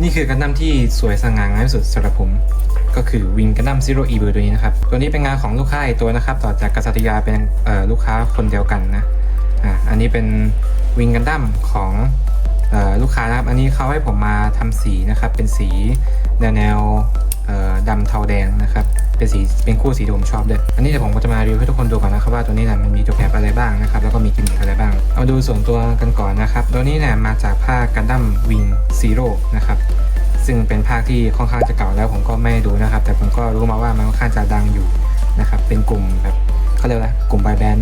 นี่คือกันดั้มที่สวยสง่างามที่สุดสำหรับผม ก็คือวิงกันดั้มซีโร่อีเบอร์ตัวนี้นะครับ ตัวนี้เป็นงานของลูกค้าอีกตัวนะครับ ต่อจากกษัตริยาเป็นลูกค้าคนเดียวกันนะอ่าอันนี้เป็นวิงกันดั้มของลูกค้านะครับ อันนี้เขาให้ผมมาทำสีนะครับ เป็นสีแนวแนว ดำเทาแดงนะครับ เป็นสีเป็นคู่สีที่ผมชอบด้วยอันนี้เดี๋ยวผมก็จะมารีวิวให้ทุกคนดูก่อนนะครับว่าตัวนี้นะมันมีตัวแคปอะไรบ้างนะครับแล้วก็มีกิมมิคอะไรบ้าง เอาดูส่วนตัวกันก่อนนะครับตัวนี้นะมาจากผ้ากันดั้มวิงซีโร่นะครับซึ่งเป็นภาคที่ค่อนข้างจะเก่าแล้วผมก็ไม่ดูนะครับ แต่ผมก็รู้มาว่ามันค่อนข้างจะดังอยู่นะครับเป็นกลุ่มแบบ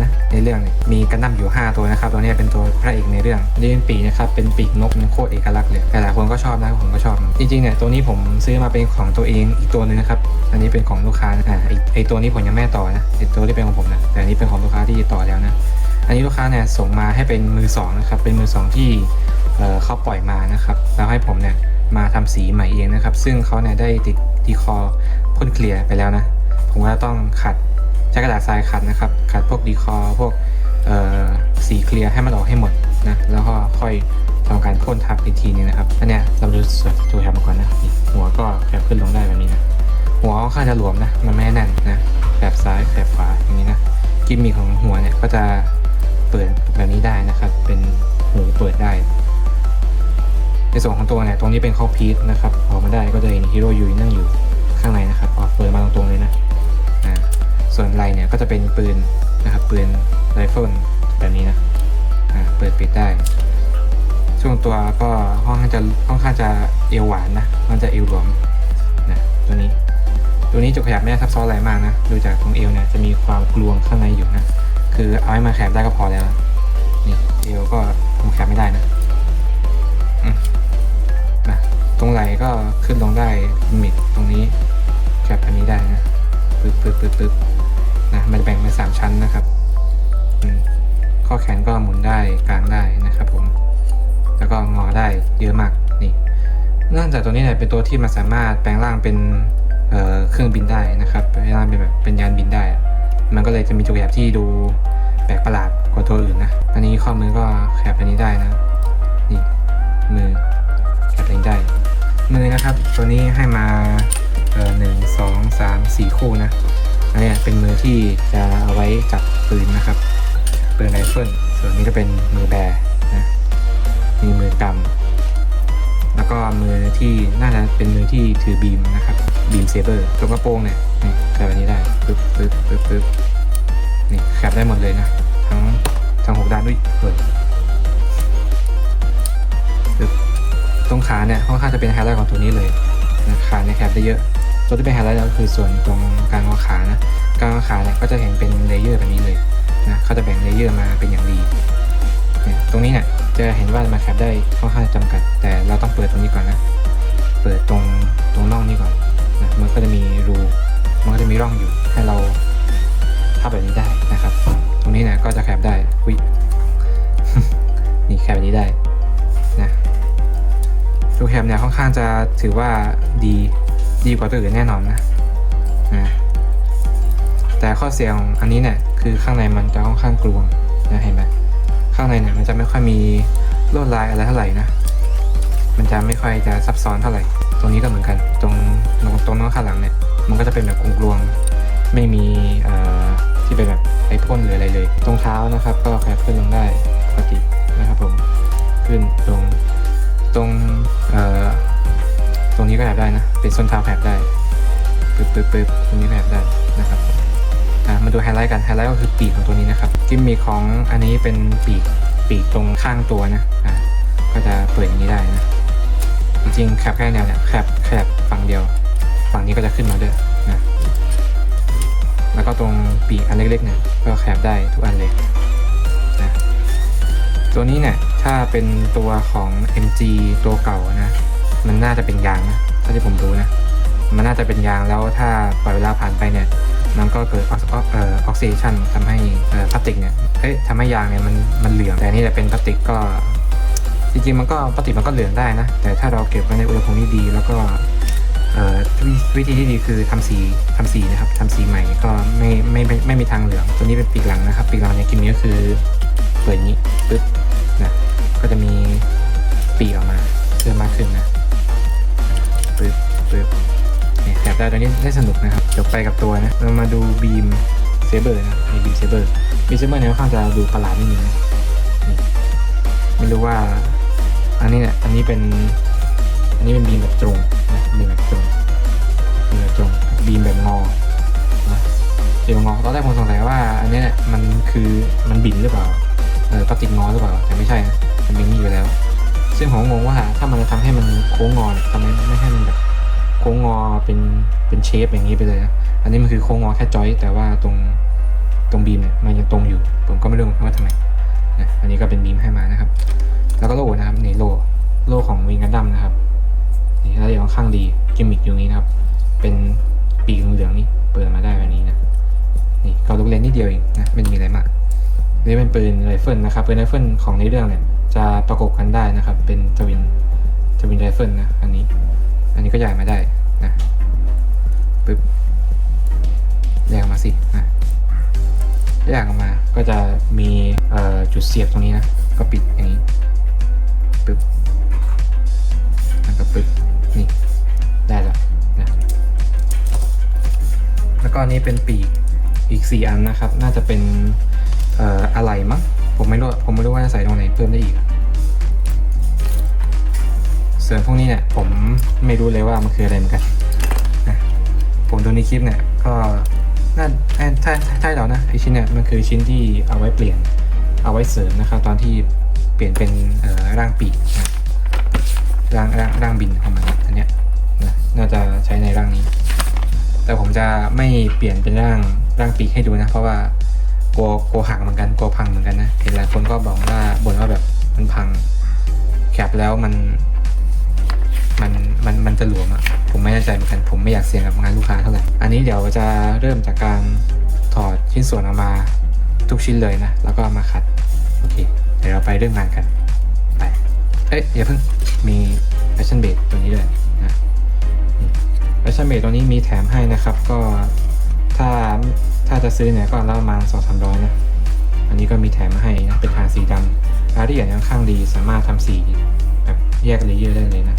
นะในเรื่องมีกันดั้มอยู่ 5 ตัวนะครับตัวนี้เป็นตัวพระเอกในเรื่องนี่เป็นปีกนะครับเป็นปีกนกโคตรเอกลักษณ์เลยแต่หลายคนก็ชอบนะผมก็ชอบจริงๆเนี่ยตัวนี้ผมซื้อมาเป็นของตัวเองอีกตัวหนึงนะครับอันนี้เป็นของลูกค้านะอ่าไอตัวนี้ผมยังไม่ต่อนะไอตัวที่เป็นของผมนะแต่อันนี้เป็นของลูกค้าที่ต่อแล้วนะอันนี้ลูกค้าเนี่ยส่งมาให้เป็นมือสองนะครับเป็นมือสองที่เอ่อเขาปล่อยมานะครับแล้วให้ผมเนี่ยมาทำสีใหม่เองนะครับ ซึ่งเขาเนี่ยได้ติดดีคอพ่นเคลียร์ไปแล้วนะ ผมก็ต้องขัด ใช้กระดาษทรายขัดนะครับ ขัดพวกดีคอพวกสีเคลียร์ให้มันออกให้หมดนะ แล้วก็ค่อยทำการพ่นทับอีกทีนึงนะครับอันเนี้ยเราดูส่วนตัวแคปมาก่อนนะหัวก็แคบขึ้นลงได้แบบนี้นะหัวค่อนข้างจะหลวมนะมันไม่แน่นนะแคบซ้ายแคบขวาอย่างนี้นะกิมมิคของหัวเนี่ยก็จะเปิดแบบนี้ได้นะครับ เป็นหูเปิดได้ ในส่วนของตัวเนี่ยตรงนี้เป็นข้อพีทนะครับออกมาได้ก็จะเห็นฮีโร่ยุยนั่งอยู่ข้างในนะครับออกเปิดมาตรงๆเลยนะ ส่วนไหลเนี่ยก็จะเป็นปืนนะครับปืนไรเฟิลแบบนี้นะเปิดปิดได้ ช่วงตัวก็ค่อนข้างจะค่อนข้างจะเอวหวานนะมันจะเอวหลวมนะตัวนี้ ตัวนี้จะขยับไม่ได้ซับซ้อนอะไรมากนะดูจากตรงเอวเนี่ยจะมีความกลวงข้างในอยู่นะคือเอาให้มาแคบได้ก็พอแล้วนี่เอวก็คงแคบไม่ได้นะนะตรงไหล่ก็ขึ้นลงได้มิดตรงนี้แคบอันนี้ได้นะปึ๊บปึ๊บปึ๊บปึ๊บ นะมันจะแบ่งเป็นสามชั้นนะครับข้อแขนก็หมุนได้กลางได้นะครับผมแล้วก็งอได้เยอะมากนี่เนื่องจากตัวนี้เนี่ยเป็นตัวที่มันสามารถแปลงร่างเป็นเเครื่องบินได้นะครับแปลงร่างเป็นแบบเป็นยานบินได้ มันก็เลยจะมีตัวแบบที่ดูแปลกประหลาดกว่าตัวอื่นนะอันนี้ข้อมือก็แคบอันนี้ได้นะนี่มือแคบอันนี้ได้ มือนะครับ ตัวนี้ให้มาหนึ่งสองสามสี่คู่นะ อันนี้เป็นมือที่จะเอาไว้จับปืนนะครับปืนไรเฟิลส่วนนี้ก็เป็นมือแบนะมีมือกำแล้วก็มือที่น่าจะเป็นมือที่ถือบีมนะครับบีมเซเบอร์ตัวกระโปรงเนี่ยนี่แบบนี้ได้ปึ๊บปึ๊บปึ๊บปึ๊บนี่แคปได้หมดเลยนะทั้งทั้งหกด้านด้วยเปิดตรงขาเนี่ยค่อนข้างจะเป็นไฮไลท์ของตัวนี้เลยนะขาเนี่ยแคปได้เยอะ ตัวที่เป็นไฮไลท์ก็คือส่วนตรงกลางของขานะกลางขาเนี่ยก็จะเห็นเป็นเลเยอร์แบบนี้เลยนะเขาจะแบ่งเลเยอร์มาเป็นอย่างดีเนี่ยตรงนี้เนี่ยจะเห็นว่ามันแคปได้ค่อนข้างจำกัด แต่เราต้องเปิดตรงนี้ก่อนนะ เปิดตรงตรงน่องนี้ก่อนนะมันก็จะมีรูมันก็จะมีร่องอยู่ให้เราทับแบบนี้ได้นะครับ ตรงนี้เนี่ยก็จะแคปได้อุ้ยนี่แคปแบบนี้ได้นะตัวแคปเนี่ยค่อนข้างจะถือว่าดี ดีกว่าตัวอื่นแน่นอนนะนะแต่ข้อเสียของอันนี้เนี่ยคือข้างในมันจะค่อนข้างกลวงนะเห็นไหมข้างในเนี่ยมันจะไม่ค่อยมีลวดลายอะไรเท่าไหร่นะมันจะไม่ค่อยจะซับซ้อนเท่าไหร่ ตรงนี้ก็เหมือนกัน ตรงตรงตรงน้องข้างหลังเนี่ย มันก็จะเป็นแบบกลวงๆไม่มีเอ่อที่เป็นแบบไอพ่นหรืออะไรเลย ตรงเท้านะครับ ก็แคบขึ้นลงได้ปกตินะครับผมขึ้นลงตรงเอ่อ ตรงนี้ก็แคบได้นะ เป็นส้นเท้าแคบได้ปึ๊บปึ๊บปึ๊บตรงนี้แคบได้นะครับอะมาดูไฮไลท์กันไฮไลท์ก็คือปีกของตัวนี้นะครับกิมมิคของอันนี้เป็นปีกปีกตรงข้างตัวนะอะก็จะเปิดอย่างนี้ได้นะจริงๆแคบแค่แนวเนี่ยแคบแคบฝั่งเดียว ฝั่งนี้ก็จะขึ้นมาด้วยนะแล้วก็ตรงปีกอันเล็กๆเนี่ยก็แคบได้ทุกอันเลยนะตัวนี้เนี่ยถ้าเป็นตัวของ MG ตัวเก่านะ มันน่าจะเป็นยางนะเท่าที่ผมรู้นะ มันน่าจะเป็นยางแล้วถ้าปล่อยเวลาผ่านไปเนี่ยมันก็เกิดออกซิเดชันทำให้พลาสติกเนี่ยเอ้ยทำให้ยางเนี่ยมันมันเหลืองแต่นี่จะเป็นพลาสติกก็จริงๆมันก็พลาสติกมันก็เหลืองได้นะ แต่ถ้าเราเก็บไว้ในอุณหภูมิที่ดี แล้วก็วิธีที่ดีคือทำสีทำสีนะครับทำสีใหม่ก็ไม่ไม่ไม่ไม่มีทางเหลือง ตัวนี้เป็นปีกหลังนะครับ ปีกหลังเนี่ยกิมนี้ก็คือเปิดนี้ปึ๊บนะก็จะมีปีกออกมาเพิ่มมากขึ้นนะ แบบได้ตัวนี้ได้สนุกนะครับเดี๋ยวไปกับตัวนะเรามาดูบีมเซเบอร์นะมีบีมเซเบอร์บีมเซเบอร์เนี่ยค่อนข้างจะดูประหลาดนิดนึงนะไม่รู้ว่า อันนี้เนี่ยอันนี้เป็น อันนี้เป็นบีมแบบตรงนะบีมแบบตรงบีมแบบตรงบีมแบบงอนะบีมแบบงอตอนแรกผมสงสัยว่า อันนี้เนี่ยมันคือมันบินหรือเปล่าเออพลาสติกงอหรือเปล่าแต่ไม่ใช่นะมันเป็นอย่างนี้อยู่แล้ว ซึ่งผมงงว่าถ้ามันจะทำให้มันโค้งงอเนี่ยทำไมไม่ให้มัน ค้งงอเป็นเป็นเชฟอย่างนี้ไปเลยนะอันนี้มันคือโค้งงอแค่จอย แต่ว่าตรงตรงบีมเนี่ยมันยังตรงอยู่ ผมก็ไม่รู้ว่าทำไมนะอันนี้ก็เป็นบีมให้มานะครับ แล้วก็โล่นะครับนี่โล่โล่ของวิงกันดัมนะครับนี่แล้วอย่างข้างดีกิมมิกอยู่นี้นะครับ เป็นปีกเหลืองนี่เปิดมาได้แบบนี้นะนี่ก็ลูกเล่นนิดเดียวเองนะไม่มีอะไรมากนี่เป็นปืนไรเฟิลนะครับปืนไรเฟิลของในเรื่องเนี่ยจะประกบกันได้นะครับ เป็นทวินทวินไรเฟิลนะอันนี้ อันนี้ก็ใหญ่มาได้ นะปึ๊บแยกออกมาสินะแยกออกมาก็จะมีจุดเสียบตรงนี้นะ ก็ปิดอย่างนี้ปึ๊บแล้วก็ปึ๊บนี่ได้แล้วนะแล้วก็อันนี้เป็นปีกอีก 4 อันนะครับ น่าจะเป็นอะไรมั้งผมไม่รู้ผมไม่รู้ว่าจะใส่ตรงไหนเพิ่มได้อีก ส่วนพวกนี้เนี่ยผมไม่รู้เลยว่ามันคืออะไรเหมือนกันนะผมดูในคลิปเนี่ยก็น่าถ้าถ้าถ้าเรานะไอชิ้นเนี่ยมันคือชิ้นที่เอาไว้เปลี่ยนเอาไว้เสริมนะครับตอนที่เปลี่ยนเป็นร่างปีกนะร่างร่างร่างบินประมาณนี้อันเนี้ยนะน่าจะใช้ในร่างนี้ แต่ผมจะไม่เปลี่ยนเป็นร่างร่างปีกให้ดูนะ เพราะว่ากลัวกลัวหักเหมือนกันกลัวพังเหมือนกันนะเห็นหลายคนก็บอกว่าบ่นว่าแบบมันพังแคปแล้วมัน มันมันมันจะหลวมอะผมไม่แน่ใจเหมือนกันผมไม่อยากเสี่ยงกับงานลูกค้าเท่าไหร่อันนี้เดี๋ยวจะเริ่มจากการถอดชิ้นส่วนออกมาทุกชิ้นเลยนะ แล้วก็ามาขัดโอเคเดี๋ยวเราไปเริ่มงานกันไปเอ๊ะอย่าเพิ่งมี fashion base ตัวนี้ด้วยนะแฟชั่นเมดตัวนี้มีแถมให้นะครับ ก็ถ้าถ้าจะซื้อเนี่ยก็ละประมาณสองสามร้อยนะอันนี้ก็มีแถมมาให้นะเป็นฐาสีดำรายละเอียดค่อนข้างดีสามารถทำสีแบบแยกเลเยอร์ได้เลยนะ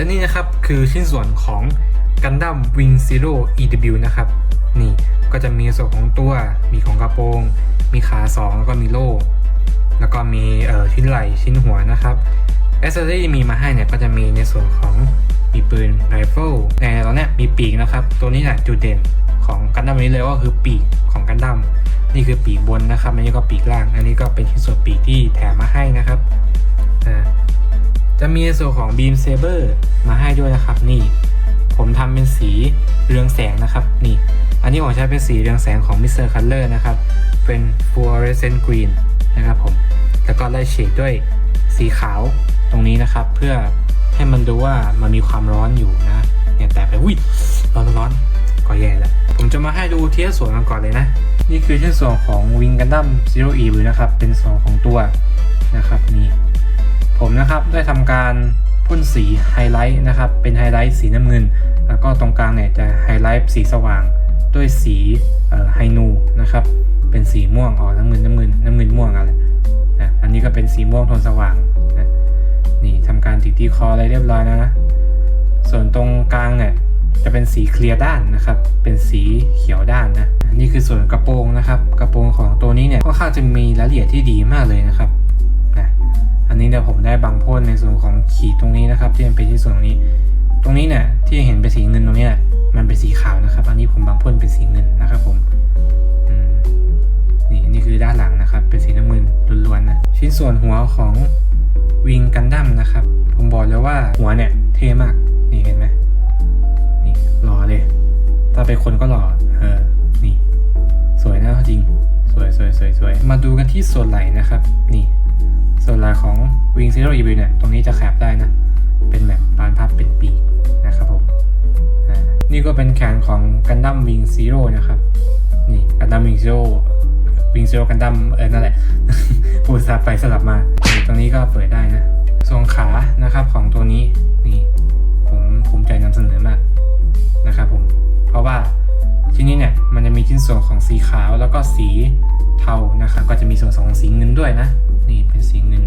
และนี่นะครับคือชิ้นส่วนของ Gundam Wing Zero EW นะครับ นี่ก็จะมีส่วนของตัว มีของกระโปรง มีขา 2 แล้วก็มีโล่ แล้วก็มีชิ้นไหล่ชิ้นหัวนะครับแอสเซอรี่มีมาให้เนี่ยก็จะมีในส่วนของมีปืนไรเฟิลในตอนเนี้ยมีปีกนะครับ ตัวนี้แหละจุดเด่นของกันดั้มนี้เลยก็คือปีกของกันดั้มนี่คือปีกบนนะครับอันนี้ก็ปีกล่าง อันนี้ก็เป็นชิ้นส่วนปีกที่แถมมาให้นะครับอ่า จะมีในส่วนของบีมเซเบอร์มาให้ด้วยนะครับนี่ผมทำเป็นสีเรืองแสงนะครับนี่ อันนี้ผมใช้เป็นสีเรืองแสงของ Mr. Color นะครับ เป็น fluorescent green นะครับผม แล้วก็ไล่เฉดด้วยสีขาวตรงนี้นะครับ เพื่อให้มันดูว่ามันมีความร้อนอยู่นะเนี่ยแต่ไปวิร้อนร้อนก็แย่แล้ว ผมจะมาให้ดูเทียบส่วนกันก่อนเลยนะ นี่คือชิ้นส่วนของ Wing Gundam Zero E นะครับ เป็นส่วนของตัวนะครับนี่ ผมนะครับได้ทำการพ่นสีไฮไลท์นะครับเป็นไฮไลท์สีน้ำเงิน แล้วก็ตรงกลางเนี่ยจะไฮไลท์สีสว่างด้วยสีไฮนูนะครับเป็นสีม่วงออกน้ำเงินน้ำเงินน้ำเงินม่วงอะไรนะอันนี้ก็เป็นสีม่วงโทนสว่างนะนี่ทำการติดที่คออะไรเรียบร้อยแล้วนะส่วนตรงกลางเนี่ยจะเป็นสีเคลียร์ด้านนะครับ เป็นสีเขียวด้านนะ นี่คือส่วนกระโปรงนะครับ กระโปรงของตัวนี้เนี่ยค่อนข้างจะมีรายละเอียดที่ดีมากเลยนะครับ อันนี้เนี่ยวผมได้บังพ่นในส่วนของขีดตรงนี้นะครับ ที่มันเป็นที่ส่วนตรงนี้ ตรงนี้เนี่ยที่เห็นเป็นสีเงินตรงนี้มันเป็นสีขาวนะครับ อันนี้ผมบังพ่นเป็นสีเงินนะครับผมนี่นี่คือด้านหลังนะครับ เป็นสีน้ำเงินล้วนๆนะชิ้นส่วนหัวของวิงกันดั้มนะครับ ผมบอกเลยว่าหัวเนี่ยเท่มากนี่เห็นไหมนี่หล่อเลย ถ้าเป็นคนก็หล่อเออนี่ สวยนะจริง สวยสวยสวยสวยมาดูกันที่ส่วนไหล่นะครับ นี่ ส่วนไหล่ของ Wing Zero e v เนี่ย ตรงนี้จะแคบได้นะ เป็นแบบบานพับเป็นปีกนะครับผมอ่านี่ก็เป็นแขนของ Gundam Wing Zero นะครับ นี่ Gundam Wing Zero Wing Zero Gundam เออนั่นแหละพูดสลับไปสลับมา ตรงนี้ก็เปิดได้นะส่วนขานะครับของตัวนี้นี่ผมภูมิใจนำเสนอมากนะครับผม เพราะว่าที่นี้เนี่ยมันจะมีชิ้นส่วนของสีขาวแล้วก็สีเทานะครับก็จะมีส่วนของสีเงินด้วยนะ นี่เป็นสีเงิน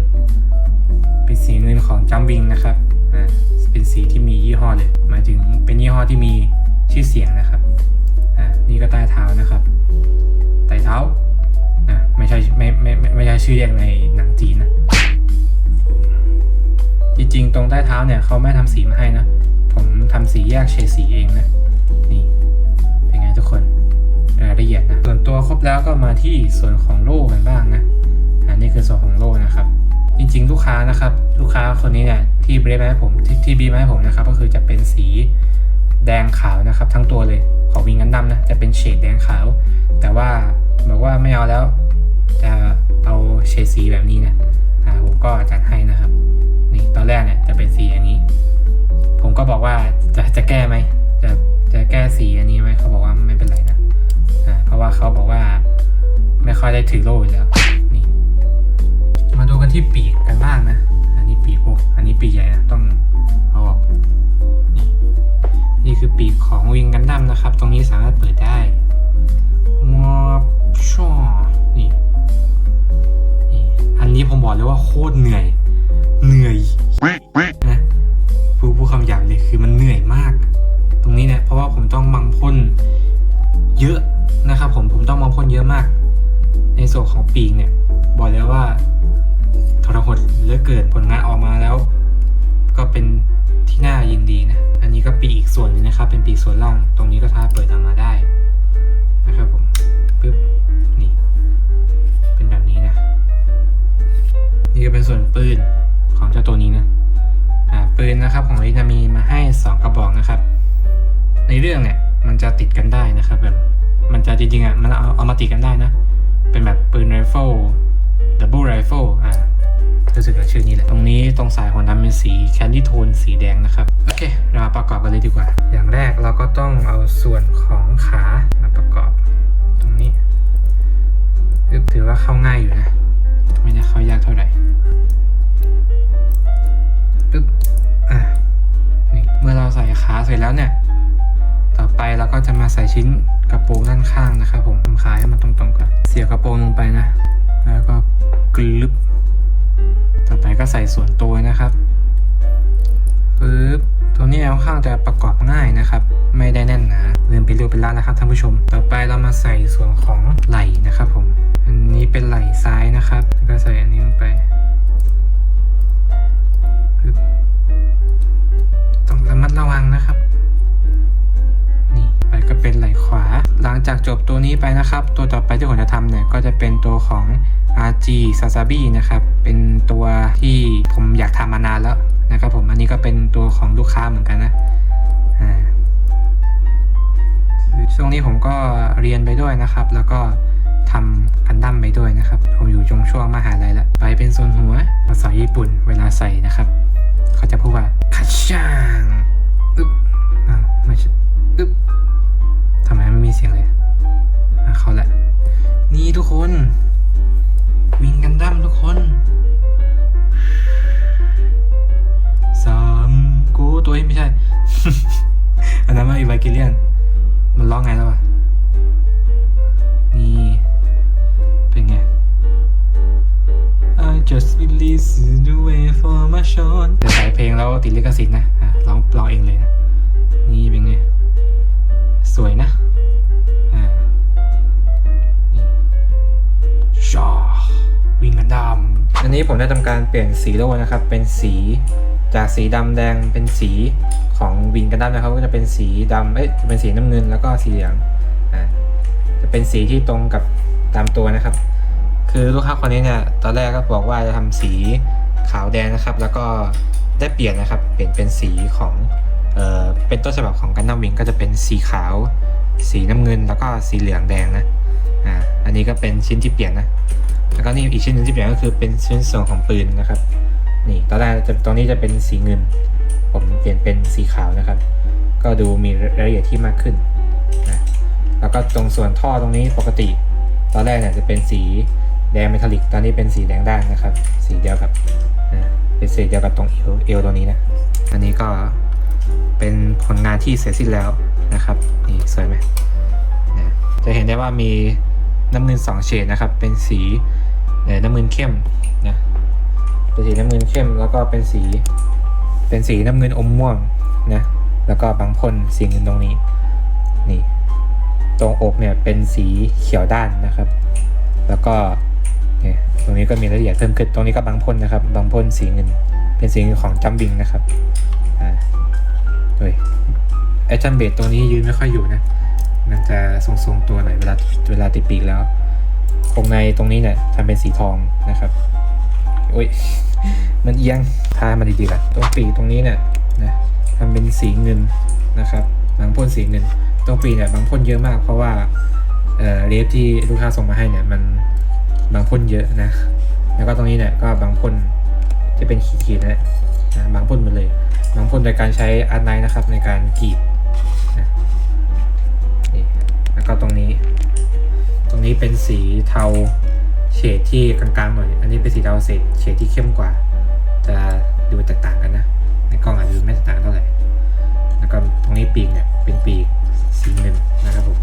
เป็นสีเงินของจัมวิงนะครับอ่าเป็นสีที่มียี่ห้อเลยหมายถึงเป็นยี่ห้อที่มีชื่อเสียงนะครับอ่านี่ก็ใต้เท้านะครับใต้เท้านะไม่ใช่ไม่ไม่ไม่ไม่ใช่ชื่อเรียกในหนังจีนนะจริงๆ ตรงใต้เท้าเนี่ยเขาไม่ทำสีมาให้นะ ผมทำสีแยกเฉดสีเองนะ นี่เป็นไงทุกคนรายละเอียดนะ ส่วนตัวครบแล้วก็มาที่ส่วนของโล่กันบ้างนะ อันนี้คือส่วนของโล่นะครับ จริงๆ ลูกค้านะครับ ลูกค้าคนนี้เนี่ยที่บรีฟมาให้ผมที่ที่บีมาให้ผมนะครับ ก็คือจะเป็นสีแดงขาวนะครับ ทั้งตัวเลยของวิงกันดั้มนะจะเป็นเฉดแดงขาว แต่ว่าบอกว่าไม่เอาแล้ว จะเอาเฉดสีแบบนี้นะอ่าผมก็จัดให้นะครับ นี่ตอนแรกเนี่ยจะเป็นสีอย่างนี้ ผมก็บอกว่าจะจะแก้ไหมจะจะแก้สีอันนี้ไหมเขาบอกว่าไม่เป็นไรนะอ่าเพราะว่าเขาบอกว่าไม่ค่อยได้ถือโล่อยู่แล้ว ที่ปีกกันบ้างนะ อันนี้ปีกโอ้อันนี้ปีกใหญ่นะต้องเอาออกนี่นี่คือปีกของวิงกันดั้มนะครับ ตรงนี้สามารถเปิดได้งอบช่อนี่นี่อันนี้ผมบอกเลยว่าโคตรเหนื่อย เหนื่อยนะพูดพูดคำหยาบเลยคือมันเหนื่อยมาก ตรงนี้เนี่ยเพราะว่าผมต้องบังพ่นเยอะนะครับ ผมผมต้องบังพ่นเยอะมาก ในส่วนของปีกเนี่ย เกินผลงานออกมาแล้ว ก็เป็นที่น่ายินดีนะ อันนี้ก็ปีกอีกส่วนนึงนะครับ เป็นปีกส่วนล่าง ตรงนี้ก็ถ้าเปิดออกมาได้นะครับผมปึ๊บนี่ เป็นแบบนี้นะ นี่ก็เป็นส่วนปืนของเจ้าตัวนี้นะอ่าปืนนะครับของลินามีมาให้ 2 กระบอกนะครับ ในเรื่องเนี่ยมันจะติดกันได้นะครับแบบมันจะจริงๆอะมันเอาเอามาติดกันได้นะ เป็นแบบปืนไรเฟิลดับเบิลไรเฟิลอ่า รู้สึกกับชื่อนี้แหละ ตรงนี้ตรงสายหัวน้ำเป็นสีแคนดี้โทนสีแดงนะครับ โอเค เรามาประกอบกันเลยดีกว่า อย่างแรกเราก็ต้องเอาส่วนของขามาประกอบ ตรงนี้อึ๊บถือว่าเข้าง่ายอยู่นะ ไม่ได้เข้ายากเท่าไหร่ปึ๊บอะนี่เมื่อเราใส่ขาเสร็จแล้วเนี่ย ต่อไปเราก็จะมาใส่ชิ้นกระโปรงด้านข้างนะครับผมทำขาให้มันตรงๆก่อนเสียบกระโปรงลงไปนะ แล้วก็กลึบต่อไปก็ใส่ส่วนตัวนะครับปึ๊บตรงนี้ค่อนข้างจะประกอบง่ายนะครับ ไม่ได้แน่นหนาเริ่มเป็นรูปเป็นร่างนะครับท่านผู้ชม ต่อไปเรามาใส่ส่วนของไหล่นะครับผม อันนี้เป็นไหล่ซ้ายนะครับ นี้ไปนะครับ ตัวต่อไปที่ผมจะทำเนี่ยก็จะเป็นตัวของ RG Sasabi นะครับ เป็นตัวที่ผมอยากทำมานานแล้วนะครับผม อันนี้ก็เป็นตัวของลูกค้าเหมือนกันนะอ่าช่วงนี้ผมก็เรียนไปด้วยนะครับ แล้วก็ทำกันดั้มไปด้วยนะครับ ผมอยู่จงช่วงมหาลัยล้วไปเป็นโซนหัวภาษาญี่ปุ่นเวลาใส่นะครับ เขาจะ ติดลิขสิทธิ์นะอะร้องร้องเองเลยนะนี่เป็นไง สวยนะอ่าชอวิ่งกันดำอันนี้ผมได้ทำการเปลี่ยนสีโลนะครับ เป็นสีจากสีดำแดงเป็นสีของวินกันดั้มนะครับ ก็จะเป็นสีดำเอ้ยจะเป็นสีน้ำเงินแล้วก็สีเหลืองอ่าจะเป็นสีที่ตรงกับตามตัวนะครับ คือลูกค้าคนนี้เนี่ยตอนแรกก็บอกว่าจะทำสีขาวแดงนะครับ แล้วก็ ได้เปลี่ยนนะครับ เปลี่ยนเป็นสีของเออเป็นต้นฉบับของกันดั้มวิงก็จะเป็นสีขาว สีน้ำเงิน แล้วก็สีเหลืองแดงนะอ่าอันนี้ก็เป็นชิ้นที่เปลี่ยนนะแล้วก็นี่อีกชิ้นหนึงที่เปลี่ยนก็คือเป็นชิ้นส่วนของปืนนะครับ นี่ตอนแรกจะตรงนี้จะเป็นสีเงิน ผมเปลี่ยนเป็นสีขาวนะครับ ก็ดูมีรายละเอียดที่มากขึ้นนะแล้วก็ตรงส่วนท่อตรงนี้ปกติ ตอนแรกเนี่ยจะเป็นสีแดงเมทัลลิก ตอนนี้เป็นสีแดงด้านนะครับ สีเดียวกับนะ เป็นสีเดียวกับตรงเอวเอวตรงนี้นะ อันนี้ก็เป็นผลงานที่เสร็จสิ้นแล้วนะครับนี่สวยไหมนะจะเห็นได้ว่ามีน้ำเงินสองเฉดนะครับ เป็นสีเอ่อน้ำเงินเข้มนะเป็นสีน้ำเงินเข้มแล้วก็เป็นสีเป็นสีน้ำเงินอมม่วงนะแล้วก็บางพ่นสีเงินตรงนี้นี่ตรงอกเนี่ยเป็นสีเขียวด้านนะครับ แล้วก็ ตรงนี้ก็มีรายละเอียดเพิ่มขึ้นตรงนี้ก็บางพ่นนะครับ บางพ่นสีเงิน เป็นสีเงินของจัมบิงนะครับอ่าเฮ้ยไอจัมเบตตัวนี้ยืนไม่ค่อยอยู่นะ มันจะทรงๆตัวหน่อยเวลาเวลาติดปีกแล้วโครงในตรงนี้เนี่ยทำเป็นสีทองนะครับโอ้ยมันเอียงทามันดีๆกันตรงปีกตรงนี้เนี่ยนะทำเป็นสีเงินนะครับบางพ่นสีเงินตรงปีกเนี่ยบางพ่นเยอะมากเพราะว่าเอ่อเลฟที่ลูกค้าส่งมาให้เนี่ยมัน บางพ่นเยอะนะ แล้วก็ตรงนี้เนี่ยก็บางพ่นที่เป็นขีดๆนะนะบางพ่นมดเลย บางพ่นโดยการใช้อาร์ไนนะครับในการกรีดนะนี่แล้วก็ตรงนี้ ตรงนี้เป็นสีเทาเฉดที่กลางๆหน่อย อันนี้เป็นสีเทาเฉดเฉดที่เข้มกว่า จะดูแตกต่างกันนะ ในกล้องอาจจะดูไม่แตกต่างเท่าไหร่ แล้วก็ตรงนี้ปีกเนี่ยเป็นปีกสีเงินนะครับผม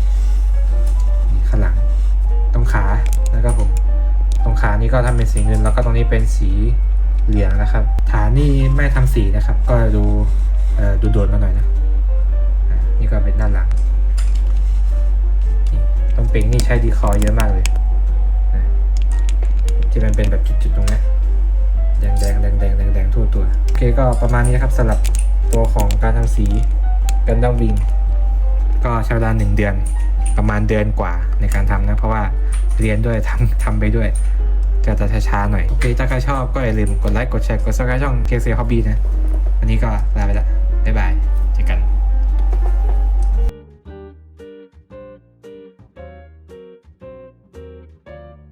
ข้างหลังตรงขานะครับผม ขานี่ก็ทำเป็นสีเงิน แล้วก็ตรงนี้เป็นสีเหลืองนะครับ ฐานนี่ไม่ทำสีนะครับ ก็ดูดูโดดมาหน่อยนะนี่ก็เป็นด้านหลังนี่ตรงเป่งนี่ใช้ดีคอร์เยอะมากเลยที่มันเป็นแบบจุดๆตรงนี้แดงแดงแดงแดงแดงแดงทั่วตัวโอเคก็ประมาณนี้นะครับสำหรับตัวของการทำสีกันดั้มวิงก็ใช้เวลาหนึ่งเดือนประมาณเดือนกว่าในการทำนะ เพราะว่าเรียนด้วยทำทำไปด้วย จะจะช้าๆหน่อย โอเค ถ้าใครชอบก็อย่าลืมกดไลค์ กดแชร์ กดซับสไครต์ช่อง KC Hobby นะ วันนี้ก็ลาไปละ บ๊ายบาย